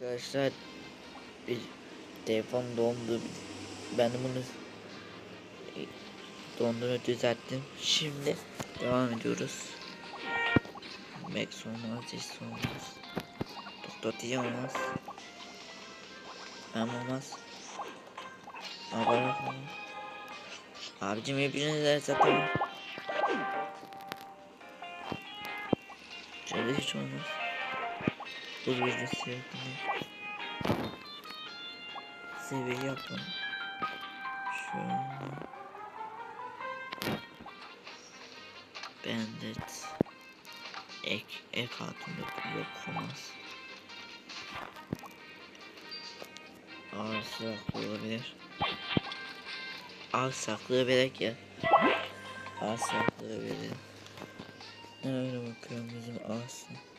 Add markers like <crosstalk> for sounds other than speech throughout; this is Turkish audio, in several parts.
Arkadaşlar bir telefon dondu. Ben bunu donduğunu düzelttim. Şimdi devam ediyoruz. Max olmaz, Jess olmaz. Doktor T olmaz. Ben olmaz. Abaraf olmaz. Abicim hepiniz zaten. Şöyle hiç olmaz. Bu bir de sevdiğini. Seviye. Şöyle. Bandit. Ek, ek altında yok olmaz. Ağır olabilir. Ağır saklayabilir ya. Ağır saklayabilir. Ne öyle bakıyorum bizim. Lütfen.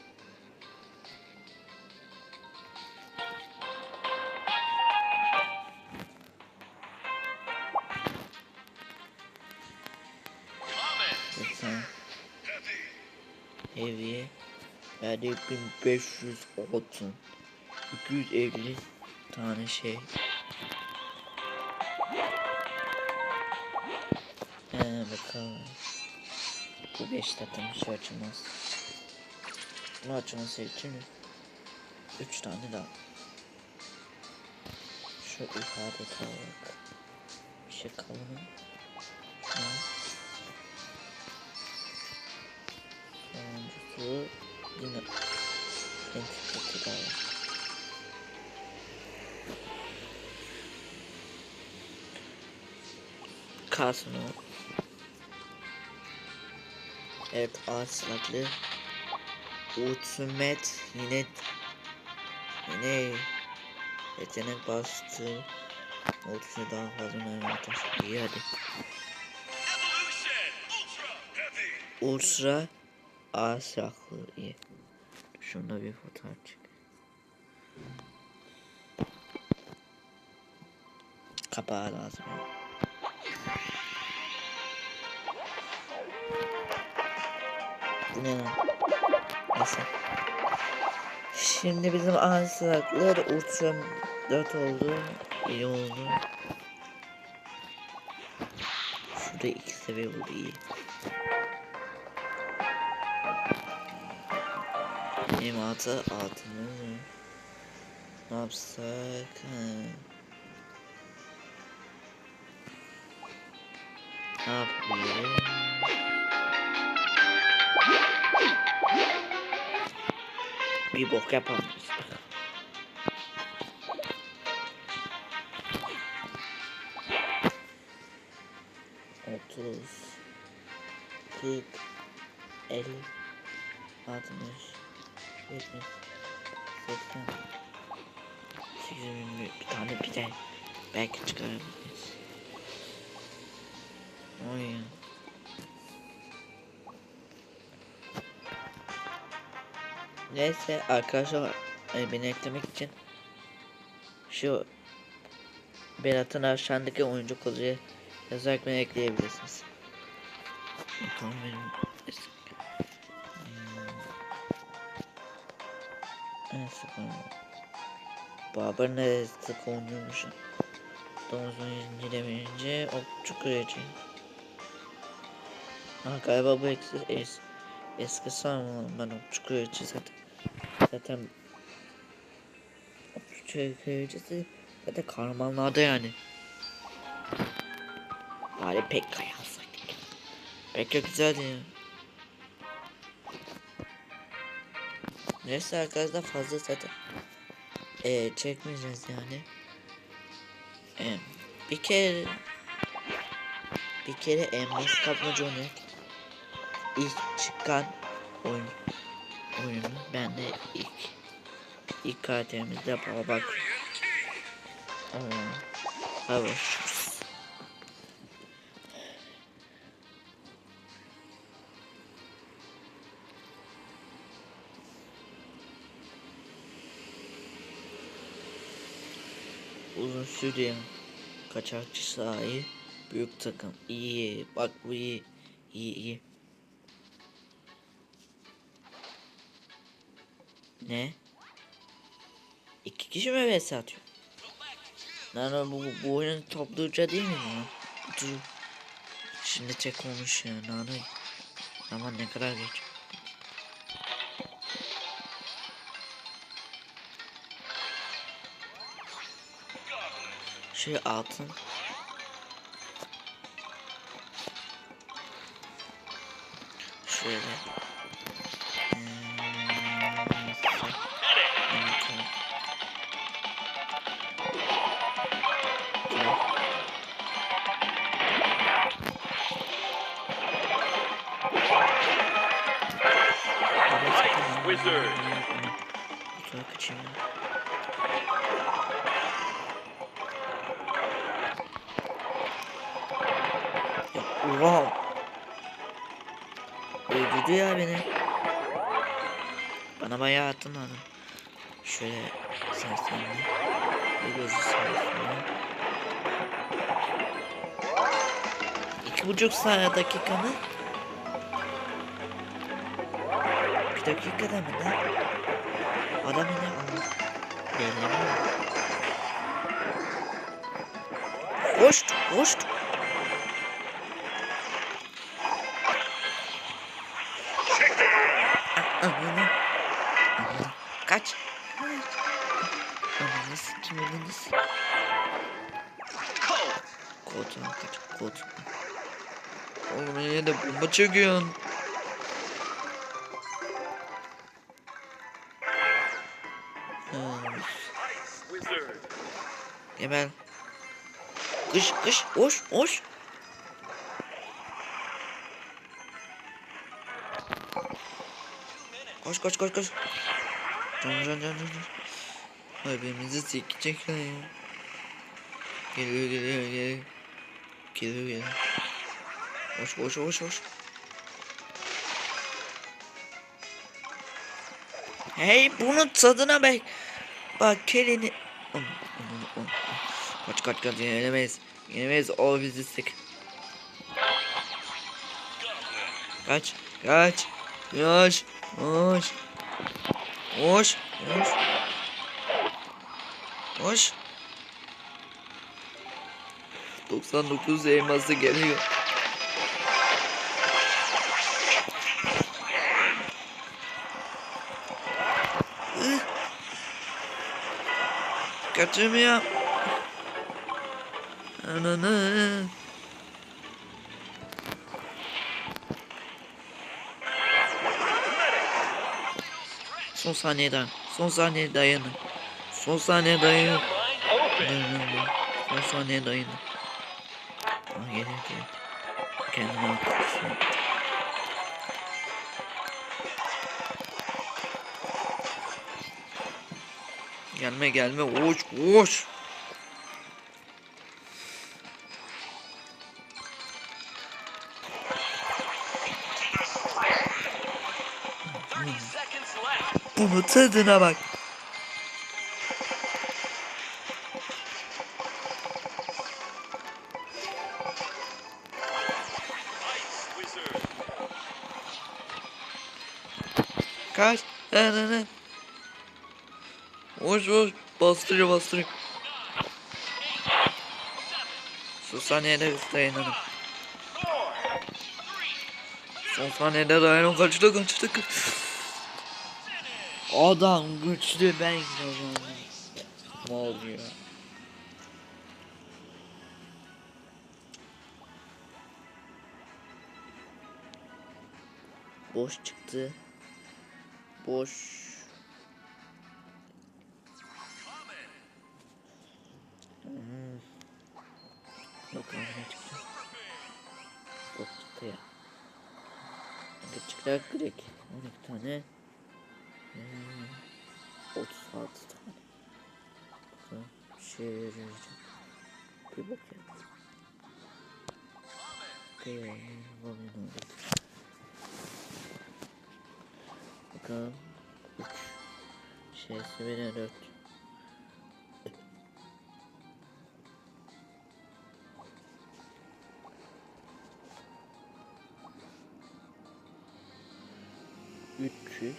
Heavy. Yani 1500 altın. 250 tane şey. Ee, bakalım. Bu 5 zaten bir şey açılmaz. Bunu açılması için 3 tane daha. Şu ifade olarak bir şey kalır Sonuncusu yine entrikati daha var. Kalsın o. Evet ağaç silahlı. Ultimate yine yine yetenek bastı. Ultisi daha fazla mermi atar. İyi hadi. Ultra iyi. Şunda bir fotoğraf çek. Kapağı lazım. Ne lan? Neyse. Şimdi bizim ansaklar ultra 4 oldu. İyi oldu. Şurada iki seviye oldu iyi. Altı altını mı? Ne yapsak? Ha. Ne yapabilirim? Bir bok yapamayız. Otuz, kırk, elli, yetmiş, seksen, seksen bir tane pide belki çıkarabiliriz. Oy. Neyse arkadaşlar e, beni eklemek için şu Berat'ın aşağındaki oyuncu koduyu yazarak beni ekleyebilirsiniz. Bakalım benim Evet, sıkı. Babar ne sık oynuyormuş. Domuzun incelemeyince okçu kırıcı. Ha galiba bu eski, es, eski sanmıyorum ben okçu kırıcı zaten. Zaten okçu kırıcısı zaten kahramanlarda yani. Bari pek yazsak. Pek güzeldi ya. Neyse arkadaşlar fazla zaten ee, çekmeyeceğiz yani. Ee, bir kere bir kere Emres Kapmacı oynadık. İlk çıkan oyun oyunu ben de ilk ilk karakterimizde baba bak. Aa, hava Uzun süre kaçakçı sahi büyük takım iyi bak bu iyi iyi iyi ne kişi mi vs atıyor? Lan bu, bu oyunun topluca değil mi ya? Dur. Şimdi tek olmuş ya Nano. Ama ne kadar geç. Şey altın. Şöyle. Hmm. Wizard. Öldürdü ya beni. Bana bayağı attın adam. Şöyle sersemle. Bir gözü sersemle. İki buçuk saat dakika mı? Bir dakikada mı ne? Adam yine aldı. Beğenemiyor. Koş, koş. Ananı. Lan kaç kod. Oğlum yine de bomba çekiyorsun. Hemen. Kış kış hoş hoş. Koş koş koş koş. Can can can can. can. Hepimizi sikecekler ya. Geliyor geliyor geliyor. Geliyor geliyor. Hoş hoş hoş hoş. Hey bunun tadına bak. Bak kelini. Kaç kaç kaç yenemeyiz. Yenemeyiz o bizi sık. Kaç kaç. Yaş. Hoş. Hoş. Hoş. Hoş. 99 elması geliyor. Ih. Kaçamıyor. Ananı. Son saniyeden. Son saniye dayanın. Son saniye dayanın. Dayanın. Son saniye dayanın. Geliyor geliyor. Kendini atlasın. Gelme gelme uç uç. Seconds left. Bunu tadına bak. Ne. Uç uç. Bastırıyor bastırıyor. Son saniyede dayanalım. Four. Son saniyede dayanalım. Kaçta kaçta kaç. Adam güçlü ben kazandım. Ne oluyor? Boş çıktı. Boş. Hmm. Bakalım ne çıktı. Bok çıktı ya. Ne çıktı direkt. 12 tane. Hmm. 36 tane. Bakalım bir şey yarayacak. Bir bakayım. Okey. Bakayım ne Bakalım. 3. Şeysi bile 4. Üç yüz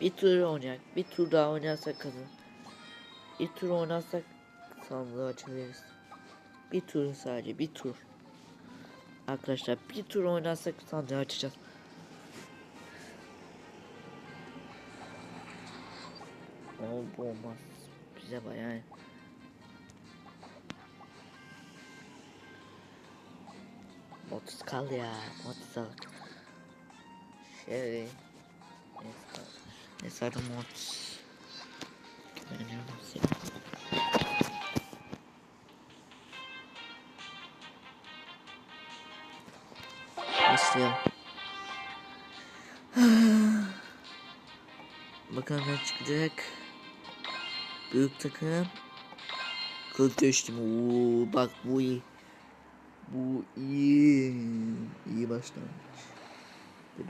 Bir tur oynayak. Bir tur daha oynarsak kazan. Bir tur oynarsak sandığı açabiliriz. Bir tur sadece bir tur. Arkadaşlar bir tur oynarsak sandığı açacağız. O bu olmaz. Bize bayağı. Motus kaldı ya. Motus al. Şey. Neyse. Neyse hadi Motus. Güveniyorum seni. Başlayalım. <sighs> Bakalım ne çıkacak. Büyük takım. Kılıç değiştim. Oo, bak bu iyi. Bu iyi. İyi başlangıç. Bana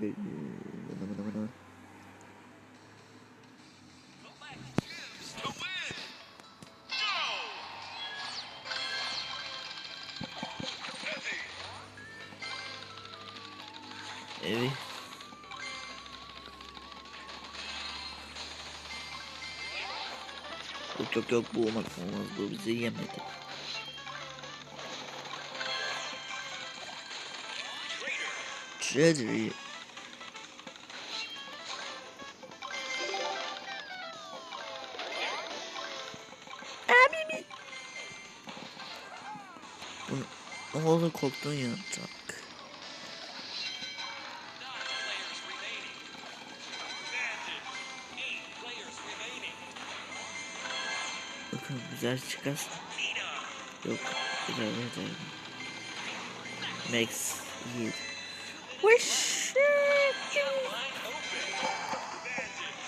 bana bana. Evet. Yok yok yok bu olmaz olmaz bu bizi yemedi. Treasury. Bunu ne olur korktun ya tak. Güzel çıkarsın. Yok güzel güzel. Max iyi. Wish.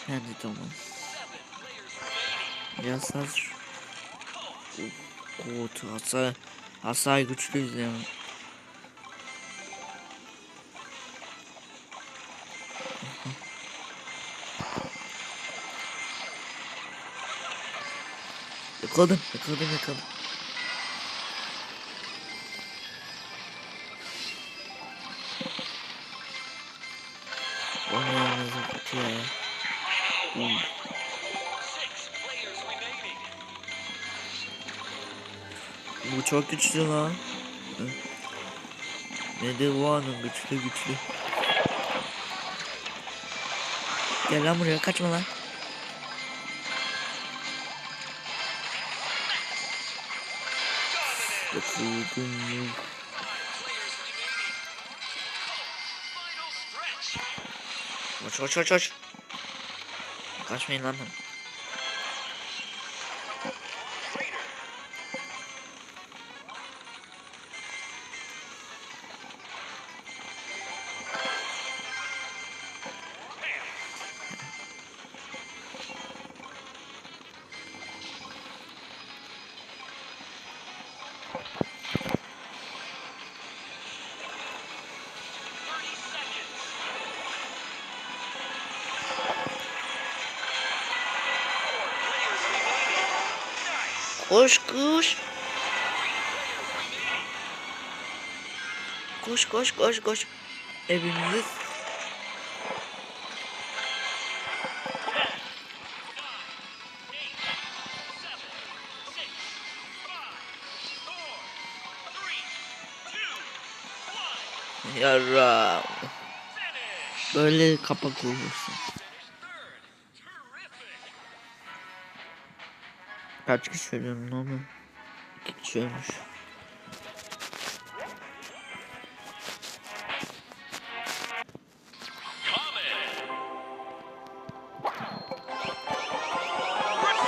Kendi Thomas. Biraz hazır. Kod hasar. Hasar güçlüyüz ya. Yakaladım, yakaladım, yakaladım. Onu yalnız atıyor ya. Hmm. Bu çok güçlü lan. Nedir bu anın güçlü güçlü. Gel lan buraya kaçma lan. Dokuzum. Koş koş koş koş. Kaçmayın lan. Koş koş. Koş koş koş koş. Evimiz. Yarra. Böyle kapak olursun. Kaç kişi ölüyorum lan ben? İki kişi ölmüş.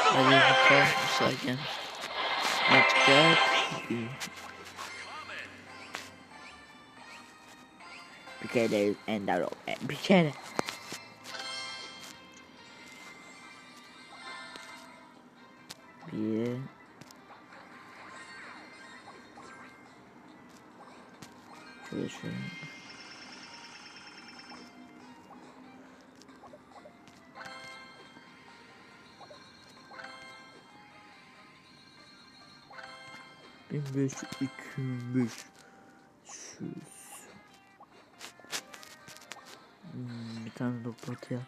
Hadi bakalım. Ne çıkacak? İyi. Bir kere ender ol. Bir kere. Bir. Şöyle şöyle. Bin beş, iki beş, yüz. Hmm, bir tane ya.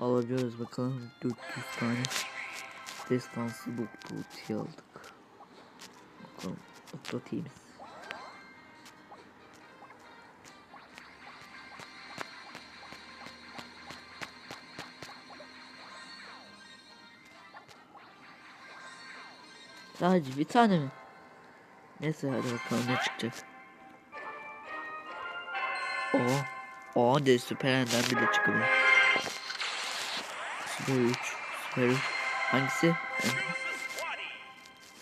alabiliyoruz bakalım 400 tane destansı doktor ultiyi aldık. Bakalım teams. Sadece bir tane mi? Neyse hadi bakalım ne çıkacak. O, o de süper enden bir de çıkıyor. Süper 3, süper 3. Hangisi?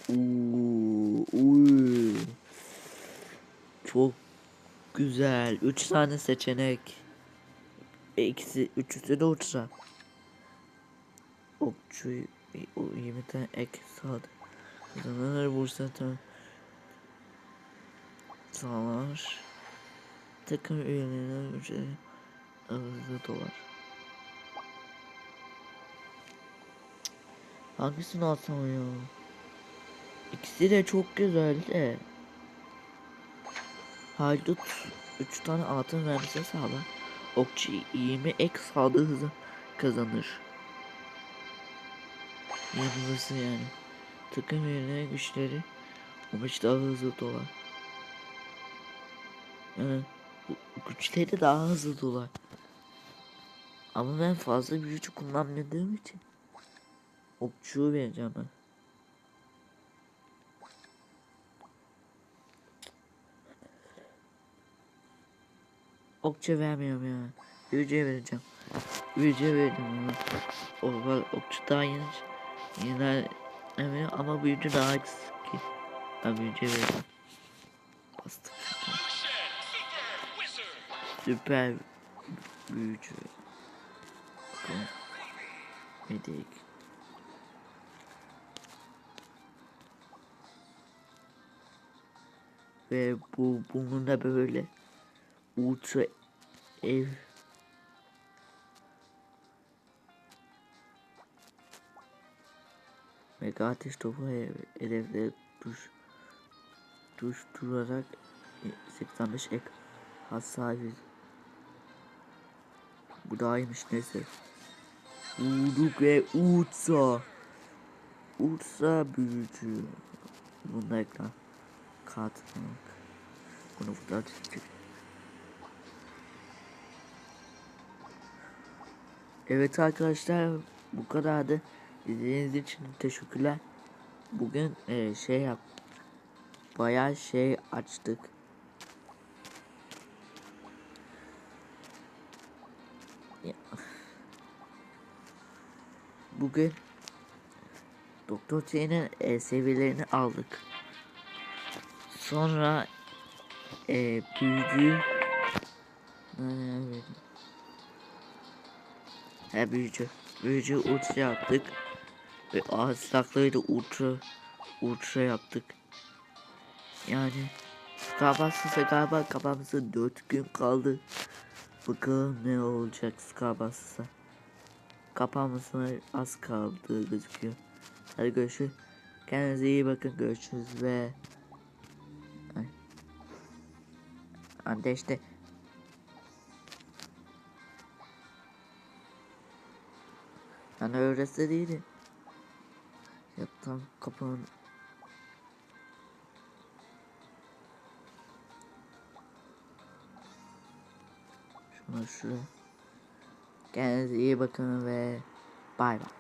Uuu, uuu. Çok güzel. 3 tane seçenek. E, ikisi, üçüsü de uçsa. Okçu, e, o 20 tane ek sağdı. Kazanır vursa tamam. Sağlar. Takım üyelerine ücreti hızlı dolar. Hangisini alsam ya? İkisi de çok güzel de. Haydut 3 tane altın vermesi sağlar. Okçu 20 ek sağlığı hızı kazanır. Yanılısı yani. Takım yerine güçleri 15 daha hızlı dolar. Yani güçleri daha hızlı dolar. Ama ben fazla büyücü kullanmadığım için okçuyu vereceğim ben. Okçu vermiyorum ya. Büyücüye vereceğim. Büyücüye verdim onu. O var okçu daha yeni. Yine evet ama büyücü daha eksik. Ben büyücüye verdim. Bastık. Süper büyücü. Bakalım. Medik. Ve bu bunun da böyle ultra ev Mega ateş topu he- hedefleri tuş tuşturarak e, 85 ek hasar. Bu daha iyiymiş neyse. Uduk ve Utsa. Utsa büyücü. Bunda ekran. Katmak. Bunu burada. Evet arkadaşlar bu kadardı. İzlediğiniz için teşekkürler. Bugün e, şey yap. Bayağı şey açtık. Bugün Doktor T'nin e, seviyelerini aldık. Sonra e, büyücü He büyücü. Büyücü ultra yaptık. Ve ağaçlıkları da ultra ultra yaptık. Yani Skabas'sa galiba kafamızda 4 gün kaldı. Bakalım ne olacak Skabas'sa. Kapağımızda az kaldı gözüküyor. Hadi görüşürüz. Kendinize iyi bakın. Görüşürüz ve... Ante işte. Yani öylesi değildi. Yatağın kapağın Şuna şuraya. Kendinize iyi bakın ve bay bay.